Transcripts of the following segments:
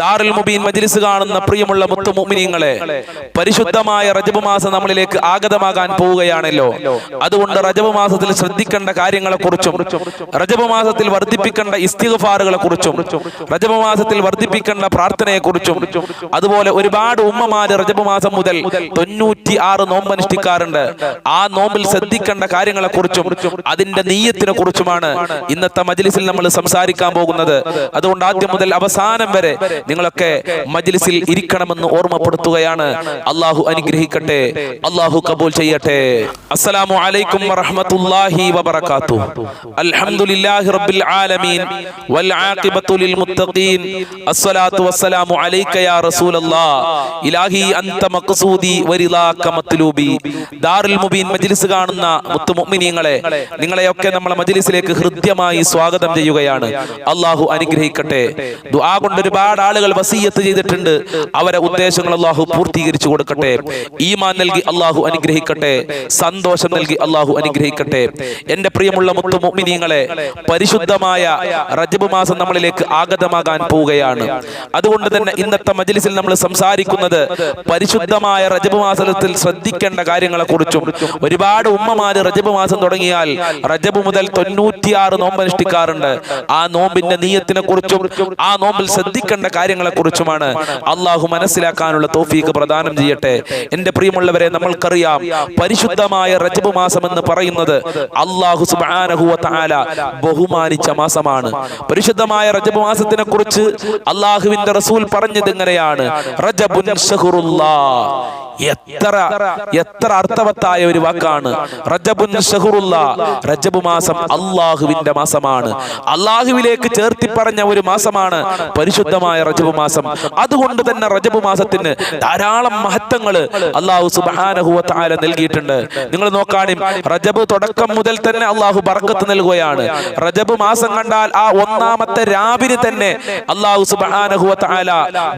ദാറുൽ മുബീൻ മജ്ലിസ് കാണുന്ന പ്രിയമുള്ള മുത്തുമുമിനിങ്ങളെ പരിശുദ്ധമായ റജബ് മാസം നമ്മളിലേക്ക് ആഗതമാകാൻ പോവുകയാണല്ലോ. അതുകൊണ്ട് റജബ് മാസത്തിൽ ശ്രദ്ധിക്കേണ്ട കാര്യങ്ങളെ കുറിച്ചും റജബ് മാസത്തിൽ വർദ്ധിപ്പിക്കേണ്ട ഇസ്തിഗ്ഫാറുകളെ കുറിച്ചും റജബ് മാസത്തിൽ വർദ്ധിപ്പിക്കേണ്ട പ്രാർത്ഥനയെ കുറിച്ചും അതുപോലെ ഒരുപാട് ഉമ്മമാര് റജബ് മാസം മുതൽ തൊണ്ണൂറ്റി ആറ് നോമ്പ് അനുഷ്ഠിക്കാറുണ്ട്. ആ നോമ്പിൽ ശ്രദ്ധിക്കേണ്ട കാര്യങ്ങളെ കുറിച്ചും അതിന്റെ നീയത്തിനെ കുറിച്ചുമാണ് ഇന്നത്തെ മജ്ലിസിൽ നമ്മൾ സംസാരിക്കാൻ പോകുന്നത്. അതുകൊണ്ട് ആദ്യം മുതൽ അവസാനം വരെ നിങ്ങളൊക്കെ മജ്ലിസിൽ ഇരിക്കണമെന്ന് ഓർമ്മപ്പെടുത്തുകയാണ്. അള്ളാഹു അനുഗ്രഹിക്കട്ടെ. അള്ളാഹു കബൂൽ ചെയ്യട്ടെ. അസ്സലാമു അലൈക്കും വറഹ്മത്തുള്ളാഹി വബറകാതുഹു. അൽഹംദുലില്ലാഹി റബ്ബിൽ ആലമീൻ. വൽ ആഖിബത്തു ലിൽ മുത്തഖീൻ. അസ്സലാത്തു വസ്സലാമു അലൈക യാ റസൂലല്ലാഹ് ഇലാഹി അൻത മഖ്സൂദി വരിളാക മത്ലൂബി ദാറുൽ മുബീൻ മജ്ലിസ് കാണുന്ന മുത്തു മുഅ്മിനീങ്ങളെ നിങ്ങളെയൊക്കെ നമ്മളെ മജ്ലിസിലേക്ക് ഹൃദ്യമായി സ്വാഗതം ചെയ്യുകയാണ്. അള്ളാഹു അനുഗ്രഹിക്കട്ടെ. ദുആ കൊണ്ട് ഒരുപാട് ആളുകൾ വസീയത്ത് ചെയ്തിട്ടുണ്ട്. അവരെ ഉദ്ദേശങ്ങൾ അള്ളാഹു പൂർത്തീകരിച്ചു കൊടുക്കട്ടെ. ഈമാൻ നൽകി അള്ളാഹു അനുഗ്രഹിക്കട്ടെ. സന്തോഷം നൽകി അള്ളാഹു അനുഗ്രഹിക്കട്ടെ. എന്റെ പ്രിയമുള്ള മുത്തു പരിശുദ്ധമായ റജബ് മാസം നമ്മളിലേക്ക് ആഗതമാകാൻ പോവുകയാണ്. അതുകൊണ്ട് തന്നെ ഇന്നത്തെ മജ്ലിസിൽ നമ്മൾ സംസാരിക്കുന്നത് പരിശുദ്ധമായ റജബ് മാസത്തിൽ ശ്രദ്ധിക്കേണ്ട കാര്യങ്ങളെ കുറിച്ചും ഒരുപാട് ഉമ്മമാര് റജബ് മാസം തുടങ്ങിയാൽ റജബ് മുതൽ തൊണ്ണൂറ്റിയാറ് നോമ്പ് അനുഷ്ഠിക്കാറുണ്ട് ആ നോമ്പിന്റെ നീയത്തിനെ കുറിച്ചും ആ നോമ്പിൽ ശ്രദ്ധിക്കേണ്ട കാര്യങ്ങളെ കുറിച്ചുമാണ് അള്ളാഹു മനസ്സിലാക്കാനുള്ള തോഫീക്ക് പ്രദാനം ചെയ്യട്ടെ. എന്റെ പ്രിയമുള്ളവരെ നമ്മൾക്കറിയാം പരിശുദ്ധമായ റജബ് മാസം എന്ന് പറയുന്നത് അള്ളാഹു സുബ്ഹാനഹു വ തആല ബഹുമാനിച്ച മാസമാണ്. പരിശുദ്ധമായ റജബ് മാസത്തിനെ കുറിച്ച് അള്ളാഹുവിന്റെ റസൂൽ പറഞ്ഞത് ഇങ്ങനെയാണ്. റജബുൻ എത്ര എത്ര അർത്ഥവത്തായ ഒരു വാക്കാണ്. റജബുൻ റജബ് മാസം അള്ളാഹുവിന്റെ മാസമാണ്. അള്ളാഹുവിലേക്ക് ചേർത്തി പറഞ്ഞ ഒരു മാസമാണ് പരിശുദ്ധമായ റജബ് മാസം. അതുകൊണ്ട് തന്നെ റജബ് മാസത്തിന് ധാരാളം മഹത്വങ്ങൾ അള്ളാഹു സുബാനഹുല നൽകിയിട്ടുണ്ട്. നിങ്ങൾ നോക്കാനും റജബ് തുടക്കം മുതൽ തന്നെ അള്ളാഹു ബർക്കത്ത് നൽകുകയാണ്. റജബ് മാസം കണ്ടാൽ ആ ഒന്നാമത്തെ രാവിന് തന്നെ അള്ളാഹു സുബാനഹുവ താല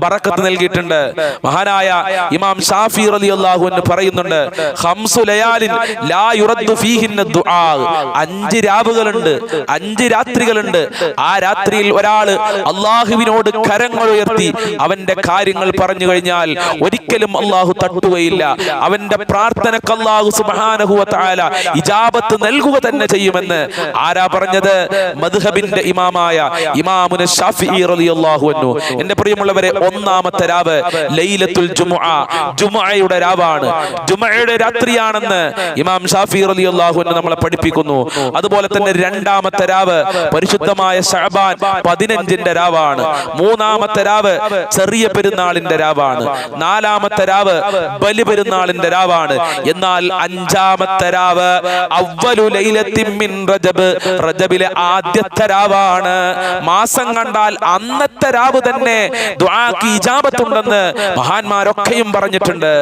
ബറക്കത്ത് നൽകിയിട്ടുണ്ട്. മഹാനായ ഇമാം ഷാഫി അലി അള്ളാഹു എന്ന് പറയുന്നുണ്ട് ലയാലിൻ ലാ യുറദ്ദു ഫീഹിന്ന ദുആ. അഞ്ച് രാവുകളുണ്ട് അഞ്ച് രാത്രികളുണ്ട്. ആ രാത്രിയിൽ ഒരാൾ അള്ളാഹുവിനോട് കരങ്ങൾ ഉയർത്തി അവന്റെ കാര്യങ്ങൾ പറഞ്ഞു കഴിഞ്ഞാൽ ഒരിക്കലും അള്ളാഹു തട്ടുകയില്ല. അവന്റെ പ്രാർത്ഥനക്ക് അള്ളാഹു തആല ഇജാബത്ത് നൽകുക തന്നെ ചെയ്യുമെന്ന് ആരാ പറഞ്ഞത്? മധുഹബിന്റെ ഇമാമായ ഇമാമുന അൻഹു. എന്റെ പ്രിയമുള്ളവരെ ഒന്നാമത്തെ രാവ് ലൈലത്തുൽ ജുമുഅ. ജുമുഅയുടെ രാവാണ്. ജുമുഅയുടെ രാത്രിയാണെന്ന് ഇമാം ഷാഫി റളിയല്ലാഹു അൻഹു നമ്മളെ പഠിപ്പിക്കുന്നു. അതുപോലെ തന്നെ രണ്ടാമത്തെ രാവ് പരിശുദ്ധമായ ഷഹബാൻ പതിനഞ്ചിന്റെ രാവാണ്. മൂന്നാമത്തെ രാവ് ചെറിയ പെരുന്നാളിന്റെ രാവാണ്. നാലാമത്തെ രാവ് ബലി പെരുന്നാളിന്റെ രാവാണ്. എന്നാൽ അഞ്ചാമത്തെ രാവ് അവലു ലൈലത്തിമ്മിൻ റജബ്. റജബിലെ ആദ്യത്തെ രാവാണ്. മാസം കണ്ടാൽ അന്നത്തെ രാവ് തന്നെ ദുആക്ക് ഇജാബത്തുണ്ടെന്ന് മഹാന്മാരൊക്കെയും പറഞ്ഞിട്ടുണ്ട്.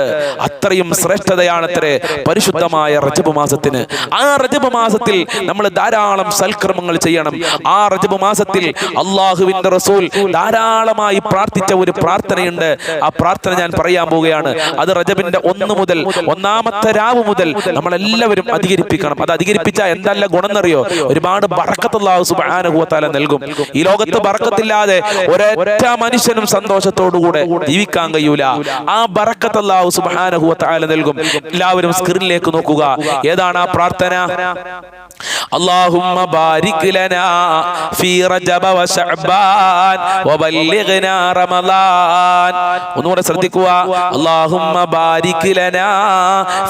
അത്രയും ശ്രേഷ്ഠതയാണത്രേ പരിശുദ്ധമായ റജബ് മാസത്തിന്. ആ റജബ് മാസത്തിൽ നമ്മൾ ധാരാളം സൽക്രമങ്ങൾ ചെയ്യണം. ആ റജബ് മാസത്തിൽ അള്ളാഹുവിന്റെ റസൂൽ ധാരാളമായി പ്രാർത്ഥിച്ച ഒരു പ്രാർത്ഥനയുണ്ട്. ആ പ്രാർത്ഥന ഞാൻ പറയാൻ പോവുകയാണ്. അത് റജബിന്റെ ഒന്ന് മുതൽ ഒന്നാമത്തെ രാവ് മുതൽ നമ്മളെല്ലാവരും അധികരിപ്പിക്കണം. അത് അധികരിപ്പിച്ചാൽ എന്തല്ല ഗുണമെന്നറിയോ? ഒരുപാട് ബറക്കത്തുള്ള നൽകും. ഈ ലോകത്ത് ബറക്കത്തില്ലാതെ ഒരൊറ്റ മനുഷ്യനും സന്തോഷത്തോടുകൂടെ ജീവിക്കാൻ കഴിയൂല. ആ ബറക്കത്തുള്ള നൽകും. എല്ലാവരും സ്ക്രീനിലേക്ക് നോക്കുക. ഏതാണ് ആ പ്രാർത്ഥന? അല്ലാഹുമ്മ ബാരിക് ലനാ ഫീ റജബ വശഅബാൻ വബല്ലിഗ് ഷെഹ്ന റമദാൻ ഒന്നുകൂടെ ശ്രദ്ധിക്കുക അല്ലാഹുമ്മ ബാരിക് ലനാ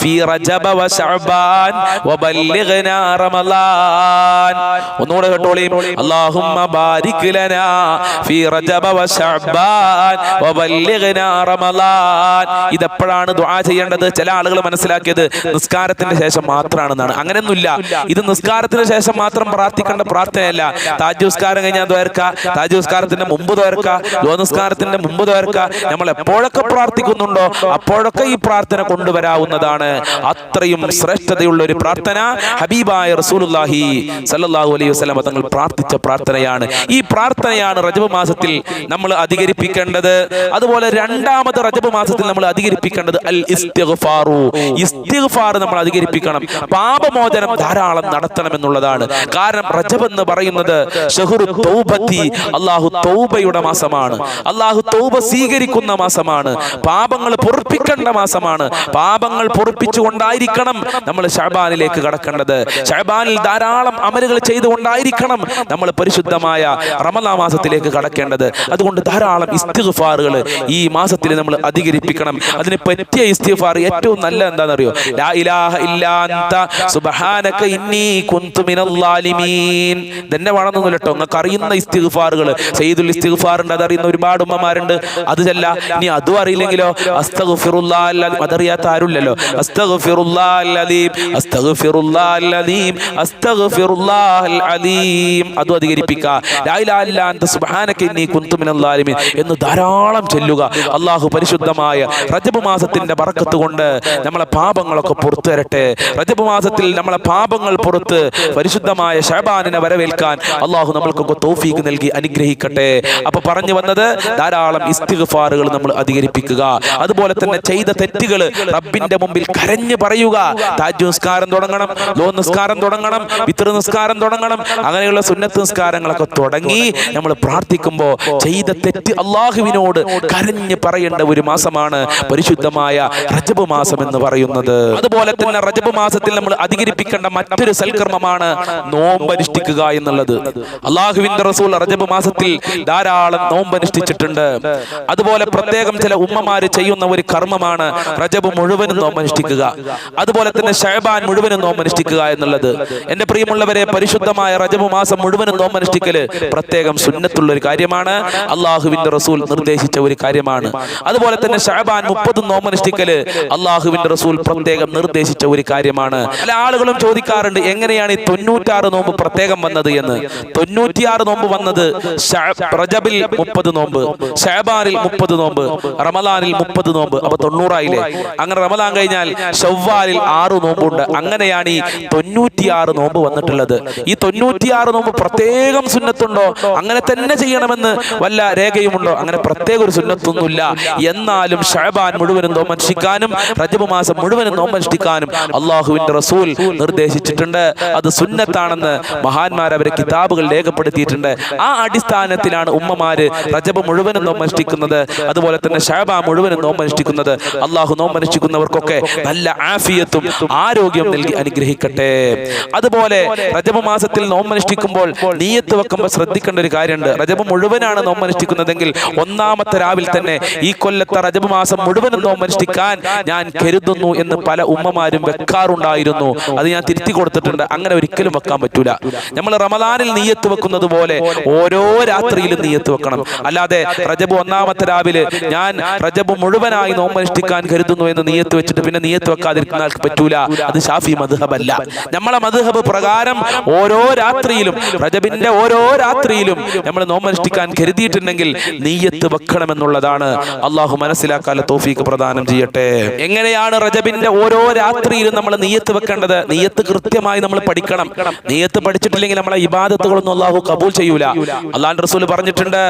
ഫീ റജബ വ ശഅബാൻ വബല്ലിഗ്ന റമദാൻ ഒന്നുകൂടെ കേട്ടോളീം അല്ലാഹുമ്മ ബാരിക് ലനാ ഫീ റജബ വ ശഅബാൻ വബല്ലിഗ്ന ഇത് എപ്പോഴാണ് ദുആ ചെയ്യേണ്ടത് ചില ആളുകൾ മനസ്സിലാക്കിയത് നിസ്കാരത്തിന്റെ ശേഷം മാത്രമാണെന്നാണ് അങ്ങനെയൊന്നുമില്ല ഇത് നിസ്കാരത്തിന് ശേഷം മാത്രം പ്രാർത്ഥിക്കേണ്ട പ്രാർത്ഥനയല്ല താജ് നിസ്കാരം കഴിഞ്ഞാൽ തോർക്ക താജ് നിസ്കാരത്തിന്റെ മുമ്പ് തോർക്ക ലോ നിസ്കാരത്തിന്റെ മുമ്പ് ദ്വേർക്ക നമ്മൾ എപ്പോഴൊക്കെ പ്രാർത്ഥിക്കുന്നുണ്ടോ അപ്പോഴൊക്കെ ഈ പ്രാർത്ഥന കൊണ്ടുവരാവുന്നതാണ്. അത്രയും ശ്രേഷ്ഠതയുള്ള ഒരു പ്രാർത്ഥന ഹബീബായ റസൂലുല്ലാഹി സല്ലല്ലാഹു അലൈഹി വസല്ലം തങ്ങൾ പ്രാർത്ഥിച്ച പ്രാർത്ഥനയാണ്. ഈ പ്രാർത്ഥനയാണ് റജബ് മാസത്തിൽ നമ്മൾ അധികരിപ്പിക്കേണ്ടത്. അതുപോലെ രണ്ടാമത് റജബ് മാസത്തിൽ നമ്മൾ അധികരിപ്പിക്കേണ്ടത് അൽ ഇസ്തിഗ്ഫാറു. ഇസ്തിഗ്ഫാർ നമ്മൾ അധികരിപ്പിക്കണം. പാപമോചനം ധാരാളം നടത്തണം എന്നുള്ളതാണ്. കാരണം റജബ് എന്ന് പറയുന്നത് ഷഹുറു തൗബത്തി അള്ളാഹു തൗബയുടെ മാസമാണ് മാസമാണ്. അള്ളാഹു തൗബ സ്വീകരിക്കുന്ന മാസമാണ്. പാപങ്ങൾ പൊറപ്പിക്കേണ്ട മാസമാണ്. പാപങ്ങൾ പൊറപ്പിച്ചുകൊണ്ടായിരിക്കണം നമ്മൾ ഷഹബാനിലേക്ക് കടക്കേണ്ടത്. ഷഹബാനിൽ ധാരാളം അമലുകൾ ചെയ്തുകൊണ്ടായിരിക്കണം നമ്മൾ പരിശുദ്ധമായ റമദാ മാസത്തിലേക്ക് കടക്കേണ്ടത്. അതുകൊണ്ട് ധാരാളം ഇസ്തിഫാറുകൾ ഈ മാസത്തിൽ നമ്മൾ അധികരിപ്പിക്കണം. അതിന് പറ്റിയ ഇസ്തിഫാർ ഏറ്റവും നല്ല എന്താണെന്നറിയോ? ലാ ഇലാഹ സുബ്ഹാനക ഇന്നി കുന്തു മിനൽ കേട്ടോ നിങ്ങൾക്ക് അറിയുന്ന ഇസ്തിഗ്ഫാറുകൾ. സയ്യിദുൽ ഇസ്തിഗ്ഫാർ ഉണ്ട് അതറിയുന്ന ഒരുപാട് ഉമ്മമാരുണ്ട്. അത് ചെല്ല ഇനി അതും അറിയില്ലെങ്കിലോ? അതറിയാത്ത ആരുമില്ലല്ലോ? എന്ന് ധാരാളം ചെല്ലുക. അള്ളാഹു പരിശുദ്ധമായ റജബ് മാസത്തിന്റെ പറക്കത്ത് കൊണ്ട് നമ്മളെ പാപങ്ങളൊക്കെ പുറത്തു തരട്ടെ റജബ് മാസത്തിൽ നമ്മളെ പാപങ്ങൾ പുറത്ത് പരിശുദ്ധമായ ഷഹബാനിനെ വരവേൽക്കാൻ അള്ളാഹു നമ്മൾക്കൊക്കെ തോഫീക്ക് നൽകി അനുഗ്രഹിക്കട്ടെ. അപ്പൊ പറഞ്ഞു വന്നത്? ധാരാളം ഇസ്തിഗ്ഫാറുകൾ നമ്മൾ അധികരിപ്പിക്കുക. അതുപോലെ തന്നെ ചെയ്ത തെറ്റുകൾ റബ്ബിന്റെ മുമ്പിൽ കരഞ്ഞു പറയുക. താജ് നിസ്കാരം തുടങ്ങണം ലോ നിസ്കാരം തുടങ്ങണം പിതൃ നിസ്കാരം തുടങ്ങണം അങ്ങനെയുള്ള സുന്നത്ത് നിസ്കാരങ്ങളൊക്കെ തുടങ്ങി നമ്മൾ പ്രാർത്ഥിക്കുമ്പോൾ ചെയ്ത തെറ്റ് അള്ളാഹുവിനോട് കരഞ്ഞ് പറയേണ്ട ഒരു മാസമാണ് പരിശുദ്ധമായ റജബ് മാസം എന്ന് പറയുന്നത്. അതുപോലെ തന്നെ റജബ് മാസത്തിൽ നമ്മൾ അധികരിപ്പിക്കേണ്ട മറ്റൊരു സൽക്കർമ്മമാണ് നോമ്പനുഷ്ഠിക്കുക എന്നുള്ളത്. അള്ളാഹുവിന്റെ റസൂൽ റജബ് മാസത്തിൽ ധാരാളം നോമ്പനുഷ്ഠിച്ചിട്ടുണ്ട് അതുപോലെ പ്രത്യേകം ചില ഉമ്മമാര് ചെയ്യുന്ന ഒരു കർമ്മമാണ് റജബ് മുഴുവനും നോമ്പനുഷ്ഠിക്കുക അതുപോലെ തന്നെ ഷഹബാൻ മുഴുവനും നോമ്പനുഷ്ഠിക്കുക എന്നുള്ളത്. എന്റെ പ്രിയമുള്ളവരെ പരിശുദ്ധമായ റജബ് മാസം മുഴുവനും നോമ്പനുഷ്ഠിക്കൽ പ്രത്യേകം സുന്നത്തുള്ള ഒരു കാര്യമാണ്. അള്ളാഹുവിന്റെ റസൂൽ നിർദ്ദേശിച്ച ഒരു കാര്യമാണ്. അതുപോലെ തന്നെ ഷഹബാൻ മുപ്പത് നോമ്പനുഷ്ഠിക്കൽ അള്ളാഹുവിന്റെ റസൂൽ പ്രത്യേകം നിർദ്ദേശിച്ച ഒരു കാര്യമാണ്. പല ആളുകളും ചോദിക്കാറുണ്ട് എങ്ങനെയാണ് ഈ തൊണ്ണൂറ്റാറ് നോമ്പ് പ്രത്യേകം വന്നത് എന്ന്. തൊണ്ണൂറ്റിയാറ് നോമ്പ് വന്നത് റജബിൽ മുപ്പത് നോമ്പ് ഷഹബാനിൽ മുപ്പത് നോമ്പ് റമലാനിൽ മുപ്പത് നോമ്പ് അപ്പൊ തൊണ്ണൂറായില്ലേ? അങ്ങനെ റമലാൻ കഴിഞ്ഞാൽ ഷവ്വാലിൽ ആറ് നോമ്പുണ്ട്. അങ്ങനെയാണ് ഈ തൊണ്ണൂറ്റിയാറ് നോമ്പ് വന്നിട്ടുള്ളത്. ഈ തൊണ്ണൂറ്റിയാറ് നോമ്പ് പ്രത്യേകം സുന്നത്തുണ്ടോ? അങ്ങനെ തന്നെ ചെയ്യണമെന്ന് വല്ല രേഖയുമുണ്ടോ? അങ്ങനെ പ്രത്യേക ഒരു സുന്നത്തൊന്നുമില്ല. എന്നാലും ഷഹബാൻ മുഴുവനും നോമനുഷ്ഠിക്കാനും റജബ് മാസം മുഴുവനും നോമനുഷ്ഠിക്കാനും അള്ളാഹുവിന്റെ റസൂൽ നിർദ്ദേശിച്ചിട്ടുണ്ട്. അത് സുന്നത്താണെന്ന് മഹാന്മാർ അവരെ കിതാബുകൾ രേഖപ്പെടുത്തിയിട്ടുണ്ട്. ആ അടിസ്ഥാനത്തിലാണ് ഉമ്മമാര് റജബ് മുഴുവനും നോമനുഷ്ഠിക്കുന്നത് അതുപോലെ തന്നെ ഷാബ മുഴുവനും നോമനുഷ്ഠിക്കുന്നത് അള്ളാഹു നോമനുഷ്ഠിക്കുന്നവർക്കൊക്കെ നല്ല ആഫിയത്തും ആരോഗ്യം നൽകി അനുഗ്രഹിക്കട്ടെ. അതുപോലെ റജബ് മാസത്തിൽ നോമനുഷ്ഠിക്കുമ്പോൾ നീയത്ത് വെക്കുമ്പോൾ ശ്രദ്ധിക്കേണ്ട ഒരു കാര്യമുണ്ട്. റജബ് മുഴുവനാണ് നോമനുഷ്ഠിക്കുന്നതെങ്കിൽ ഒന്നാമത്തെ രാവിൽ തന്നെ ഈ കൊല്ലത്തെ റജബ് മാസം മുഴുവനും നോമനുഷ്ഠിക്കാൻ ഞാൻ കരുതുന്നു എന്ന് പല ഉമ്മമാരും വെക്കാറുണ്ടായിരുന്നു. അത് ഞാൻ തിരുത്തി കൊടുത്തിട്ടുണ്ട്. അങ്ങനെ ഒരിക്കലും വെക്കാൻ പറ്റൂല. നമ്മൾ റമദാനിൽ നീയത്ത് വെക്കുന്നത് പോലെ ഓരോ രാത്രിയിലും നീയത്ത് വെക്കണം. അല്ലാതെ റജബ് ഒന്നാമത്തെ രാവിലെ ഞാൻ റജബ് മുഴുവനായി നോമ്പനുഷ്ഠിക്കാൻ കരുതുന്നു എന്ന് നീയത്ത് വെച്ചിട്ട് പിന്നെ നീയത്ത് വെക്കാതിരിക്കുന്ന ആൾക്ക് പറ്റൂല. അത് ഷാഫി മധുഹബല്ല നമ്മളെ മധുഹബ് പ്രകാരം ഓരോ രാത്രിയിലും റജബിന്റെ ഓരോ രാത്രിയിലും നമ്മൾ നോമ്പനുഷ്ഠിക്കാൻ കരുതിയിട്ടുണ്ടെങ്കിൽ നീയത്ത് വെക്കണമെന്നുള്ളതാണ്. അള്ളാഹു മനസ്സിലാക്കാല തോഫീക്ക് പ്രദാനം ചെയ്യട്ടെ. എങ്ങനെയാണ് റജബിന്റെ ഓരോ രാത്രിയിലും നമ്മൾ നീയത്ത് വെക്കേണ്ടത്? നീയത്ത് കൃത്യമായി നമ്മൾ പഠിക്കണം. നീയത്ത് പഠിച്ചിട്ടില്ലെങ്കിൽ നമ്മളെ ഇബാദത്തുകളൊന്നും അള്ളാഹു കബൂൽ ചെയ്യൂല. അള്ളാഹ് റസൂൽ പറഞ്ഞിട്ടുണ്ട്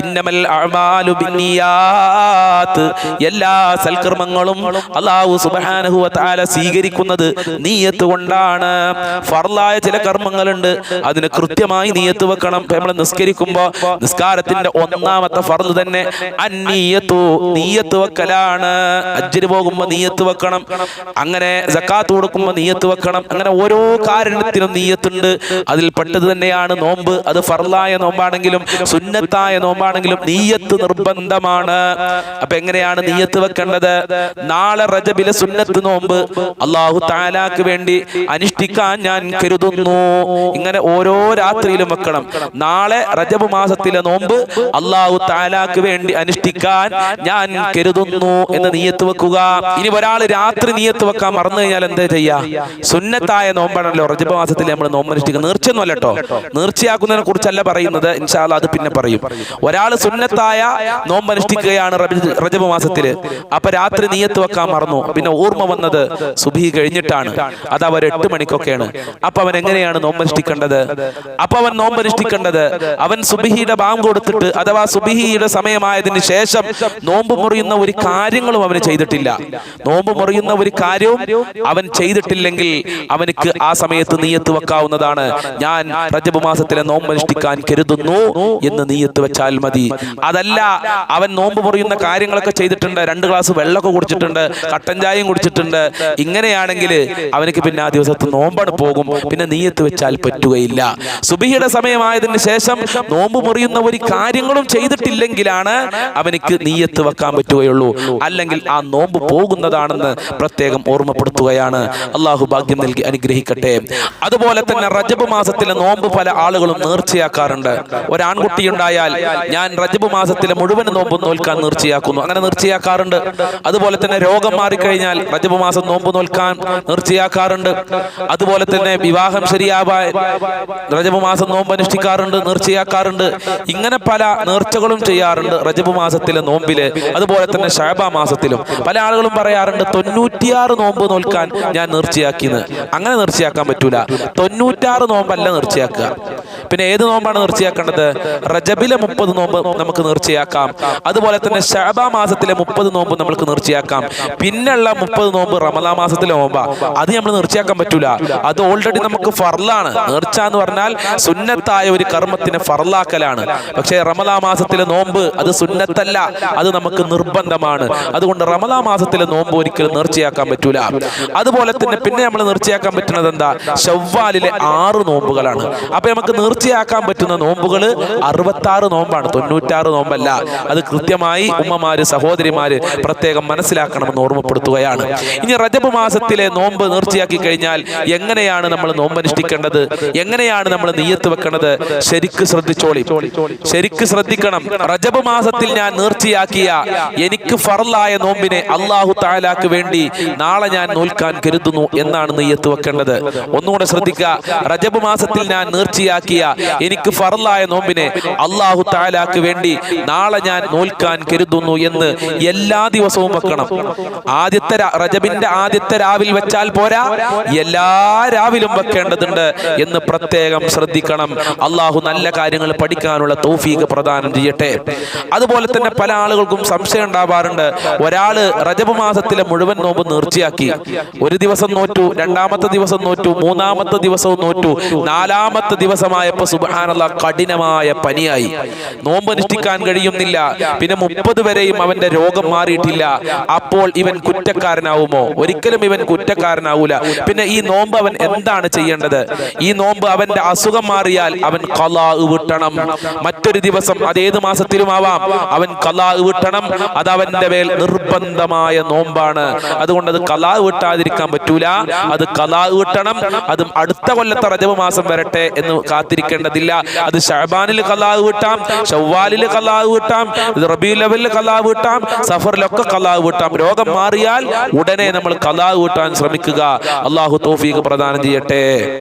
ഇന്നമൽ എല്ലാ സൽക്കർമ്മങ്ങളും അള്ളാഹു തആല സ്വീകരിക്കുന്നത് നീയത്ത് കൊണ്ടാണ്. ഫർലായ ചില കർമ്മങ്ങളുണ്ട്. അതിന് കൃത്യമായി നീയത്ത് വെക്കണം. നമ്മൾ നിസ്കരിക്കുമ്പോൾ നിസ്കാരത്തിന്റെ ഒന്നാമത്തെ ഫർദ് തന്നെ അന്നീയത്തു നീയത്ത് വെക്കലാണ്. അജ്ജിന് പോകുമ്പോൾ നീയത്ത് വെക്കണം. അങ്ങനെ ജക്കാത്ത് കൊടുക്കുമ്പോൾ നീയത്ത് വെക്കണം. അങ്ങനെ ഓരോ കാരണത്തിനും നീയത്തുണ്ട്. അതിൽ പെട്ടത് തന്നെയാണ് നോമ്പ്. അത് ഫർലായ നോമ്പാണെങ്കിലും സുന്നത്തായ നോമ്പാണെങ്കിലും നീയത്ത് നിർബന്ധമാണ്. അപ്പൊ എങ്ങനെയാണ് നീയത്ത് വെക്കേണ്ടത്? നാളെ റജബിലെ സുന്നത്ത് നോമ്പ് അള്ളാഹു താലാക്ക് വേണ്ടി അനുഷ്ഠിക്കാൻ ഞാൻ കരുതുന്നു. ഇങ്ങനെ ഓരോ രാത്രിയിലും വെക്കണം. നാളെ റജബ് മാസത്തിലെ നോമ്പ് അള്ളാഹു താലാക്ക് വേണ്ടി അനുഷ്ഠിക്കാൻ ഞാൻ കരുതുന്നു എന്ന് നീയത്ത് വെക്കുക. ഇനി ഒരാൾ രാത്രി നീയത്ത് വെക്കാൻ മറന്നു കഴിഞ്ഞാൽ എന്താ ചെയ്യാ? സുന്നത്തായ നോമ്പാണല്ലോ റജബ് മാസത്തിൽ നമ്മൾ നോമ്പ് അനുഷ്ഠിക്കുന്നത് നീർച്ചയൊന്നും അല്ലട്ടോ നീർച്ചയാക്കുന്നതിനെ കുറിച്ചല്ല പറയുന്നത്. ഇൻഷാല്ല അത് പിന്നെ പറയും. ഒരാൾ സുന്നത്തായ നോമ്പ് അനുഷ്ഠിക്കുകയാണ് റജബ് മാസത്തിൽ അപ്പൊ രാത്രി നീയത്ത് വെക്കാൻ മറന്നു. പിന്നെ ഓർമ്മ വന്നത് സുബി കഴിഞ്ഞിട്ടാണ്. അത് അവർ എട്ട് മണിക്കൊക്കെയാണ്. അപ്പൊ അവൻ എങ്ങനെയാണ് നോമ്പ് അനുഷ്ഠിക്കേണ്ടത്? അപ്പൊ അവൻ നോമ്പ് അനുഷ്ഠിക്കേണ്ടത് അവൻ സുബിഹിയുടെ ബാങ്ക് കൊടുത്തിട്ട് അഥവാ സുബിഹിയുടെ സമയമായതിനു ശേഷം നോമ്പ് മുറിയുന്ന ഒരു കാര്യങ്ങളും അവന് ചെയ്തിട്ടില്ല. നോമ്പ് മുറിയുന്ന ഒരു കാര്യവും അവൻ ചെയ്തിട്ടില്ലെങ്കിൽ അവനക്ക് ആ സമയത്ത് നീയത്ത് വെക്കാവുന്നതാണ്. ഞാൻ റജബ് മാസത്തിലെ നോമ്പ് അനുഷ്ഠിക്കാൻ കരുതുന്നു എന്ന് നീയത്ത് വെച്ചാൽ വെച്ചാൽ മതി. അതല്ല അവൻ നോമ്പ് മുറിയുന്ന കാര്യങ്ങളൊക്കെ ചെയ്തിട്ടുണ്ട്. രണ്ട് ഗ്ലാസ് വെള്ളമൊക്കെ കുടിച്ചിട്ടുണ്ട്. കട്ടൻ ചായയും കുടിച്ചിട്ടുണ്ട്. ഇങ്ങനെയാണെങ്കിൽ അവനക്ക് പിന്നെ ആ ദിവസത്ത് നോമ്പാണ് പോകും. പിന്നെ നീയത്ത് വെച്ചാൽ പറ്റുകയില്ല. സുബിഹിയുടെ സമയമായതിന് ശേഷം നോമ്പ് മുറിയുന്ന ഒരു കാര്യങ്ങളും ചെയ്തിട്ടില്ലെങ്കിലാണ് അവനിക്ക് നീയത്ത് വെക്കാൻ പറ്റുകയുള്ളൂ. അല്ലെങ്കിൽ ആ നോമ്പ് പോകുന്നതാണെന്ന് പ്രത്യേകം ഓർമ്മപ്പെടുത്തുകയാണ്. അള്ളാഹു ഭാഗ്യം നൽകി അനുഗ്രഹിക്കട്ടെ. അതുപോലെ തന്നെ റജബ് മാസത്തിലെ നോമ്പ് പല ആളുകളും നേർച്ചയാക്കാറുണ്ട്. ഒരാൺകുട്ടി ഉണ്ടായാൽ ഞാൻ റജബ് മാസത്തിലെ മുഴുവൻ നോമ്പ് നോൽക്കാൻ നിർച്ചയാക്കുന്നു. അങ്ങനെ നിർച്ചയാക്കാറുണ്ട്. അതുപോലെ തന്നെ രോഗം മാറിക്കഴിഞ്ഞാൽ റജബ് മാസം നോമ്പ് നോൽക്കാൻ നിർച്ചയാക്കാറുണ്ട്. അതുപോലെ തന്നെ വിവാഹം ശരിയാവാൻ റജബ് മാസം നോമ്പ് അനുഷ്ഠിക്കാറുണ്ട് നിർച്ചയാക്കാറുണ്ട്. ഇങ്ങനെ പല നേർച്ചകളും ചെയ്യാറുണ്ട് റജബ് മാസത്തിലെ നോമ്പിൽ. അതുപോലെ തന്നെ ഷാബ മാസത്തിലും. പല ആളുകളും പറയാറുണ്ട് തൊണ്ണൂറ്റിയാറ് നോമ്പ് നോൽക്കാൻ ഞാൻ നിർച്ചയാക്കിയെന്ന് അങ്ങനെ നിർച്ചയാക്കാൻ പറ്റൂല. തൊണ്ണൂറ്റാറ് നോമ്പല്ല നിർച്ചയാക്കുക. പിന്നെ ഏത് നോമ്പാണ് നിർച്ചയാക്കേണ്ടത്? റജബിലെ മുപ്പത് നോമ്പ് നമുക്ക് നേർച്ചയാക്കാം. അതുപോലെ തന്നെ ഷാബ മാസത്തിലെ മുപ്പത് നോമ്പ് നമുക്ക് നേർച്ചയാക്കാം. പിന്നെയുള്ള മുപ്പത് നോമ്പ് റമദാ മാസത്തിലെ നോമ്പാ. അത് നമ്മൾ നേർച്ചയാക്കാൻ പറ്റൂല. അത് ഓൾറെഡി നമുക്ക് ഫർലാണ് നേർച്ച എന്ന് പറഞ്ഞാൽ സുന്നത്തായ ഒരു കർമ്മത്തിന് ഫർലാക്കലാണ് പക്ഷേ റമദാ മാസത്തിലെ നോമ്പ് അത് സുന്നത്തല്ല. അത് നമുക്ക് നിർബന്ധമാണ്. അതുകൊണ്ട് റമദാ മാസത്തിലെ നോമ്പ് ഒരിക്കലും നേർച്ചയാക്കാൻ പറ്റൂല. അതുപോലെ തന്നെ പിന്നെ നമ്മൾ നേർച്ചയാക്കാൻ പറ്റുന്നത് എന്താ? ഷവ്വാലിലെ ആറ് നോമ്പുകളാണ്. അപ്പൊ നമുക്ക് നേർച്ചയാക്കാൻ പറ്റുന്ന നോമ്പുകൾ അറുപത്തി ആറ് നോമ്പാണ് തൊണ്ണൂറ്റാറ് നോമ്പല്ല. അത് കൃത്യമായി ഉമ്മമാര് സഹോദരിമാര് പ്രത്യേകം മനസ്സിലാക്കണമെന്ന് ഓർമ്മപ്പെടുത്തുകയാണ്. ഇനി റജബ് മാസത്തിലെ നോമ്പ് നേർച്ചയാക്കി കഴിഞ്ഞാൽ എങ്ങനെയാണ് നമ്മൾ നോമ്പ് അനുഷ്ഠിക്കേണ്ടത്? എങ്ങനെയാണ് നമ്മൾ നീയത്ത് വെക്കേണ്ടത്? ശരിക്ക് ശ്രദ്ധിച്ചോളി. ശരിക്ക് ശ്രദ്ധിക്കണം. റജബ് മാസത്തിൽ ഞാൻ നേർച്ചയാക്കിയ എനിക്ക് ഫറലായ നോമ്പിനെ അള്ളാഹു താലാക്ക് വേണ്ടി നാളെ ഞാൻ നോൽക്കാൻ കരുതുന്നു എന്നാണ് നെയ്യത്ത് വെക്കേണ്ടത്. ഒന്നുകൂടെ ശ്രദ്ധിക്കുക. റജബ് മാസത്തിൽ ഞാൻ നേർച്ചയാക്കിയ എനിക്ക് ഫറലായ നോമ്പിനെ അള്ളാഹു താലാക്ക് വേണ്ടി നാളെ ഞാൻ നോൽക്കാൻ കരുതുന്നു എന്ന് എല്ലാ ദിവസവും വെക്കണം. ആദ്യത്തെ റജബിന്റെ ആദ്യത്തെ രാവിൽ വെച്ചാൽ പോരാ? എല്ലാ രാവിലും വെക്കേണ്ടതുണ്ട് എന്ന് പ്രത്യേകം ശ്രദ്ധിക്കണം. അള്ളാഹു നല്ല കാര്യങ്ങൾ പഠിക്കാനുള്ള തൗഫീഖ് പ്രദാനം ചെയ്യട്ടെ. അതുപോലെ തന്നെ പല ആളുകൾക്കും സംശയം ഉണ്ടാവാറുണ്ട്. ഒരാൾ റജബ് മാസത്തിലെ മുഴുവൻ നോമ്പ് നേർച്ചയാക്കി ഒരു ദിവസം നോറ്റു രണ്ടാമത്തെ ദിവസം നോറ്റു മൂന്നാമത്തെ ദിവസവും നോറ്റു നാലാമത്തെ ദിവസമായപ്പോ സുബാനുള്ള കഠിനമായ പനിയായി. നോമ്പ് അനുഷ്ഠിക്കാൻ കഴിയുന്നില്ല. പിന്നെ മുപ്പത് വരെയും അവന്റെ രോഗം മാറിയിട്ടില്ല. അപ്പോൾ ഇവൻ കുറ്റക്കാരനാവുമോ? ഒരിക്കലും ഇവൻ കുറ്റക്കാരനാവൂല. പിന്നെ ഈ നോമ്പ് അവൻ എന്താണ് ചെയ്യേണ്ടത്? ഈ നോമ്പ് അവന്റെ അസുഖം മാറിയാൽ അവൻ കലാ വിട്ടണം. മറ്റൊരു ദിവസം അതേത് മാസത്തിലും ആവാം അവൻ കലാ വിട്ടണം. അത് അവന്റെ മേൽ നിർബന്ധമായ നോമ്പാണ്. അതുകൊണ്ട് അത് കലാ വിട്ടാതിരിക്കാൻ പറ്റൂല. അത് കലാ വിട്ടണം. അതും അടുത്ത കൊല്ലത്തെ റജബ് മാസം വരട്ടെ എന്ന് കാത്തിരിക്കേണ്ടതില്ല. അത് ഷഹബാനിൽ കലാ വിട്ടാം. ഷവ്വാലിൽ കലാവ് വിട്ടാം റബി ലെവലിൽ കലാവ് വിട്ടാം സഫറിലൊക്കെ കലാവ് വിട്ടാം. രോഗം മാറിയാൽ ഉടനെ നമ്മൾ കലാവ് വിട്ടാൻ ശ്രമിക്കുക. അള്ളാഹു തോഫീക്ക് പ്രദാനം ചെയ്യട്ടെ.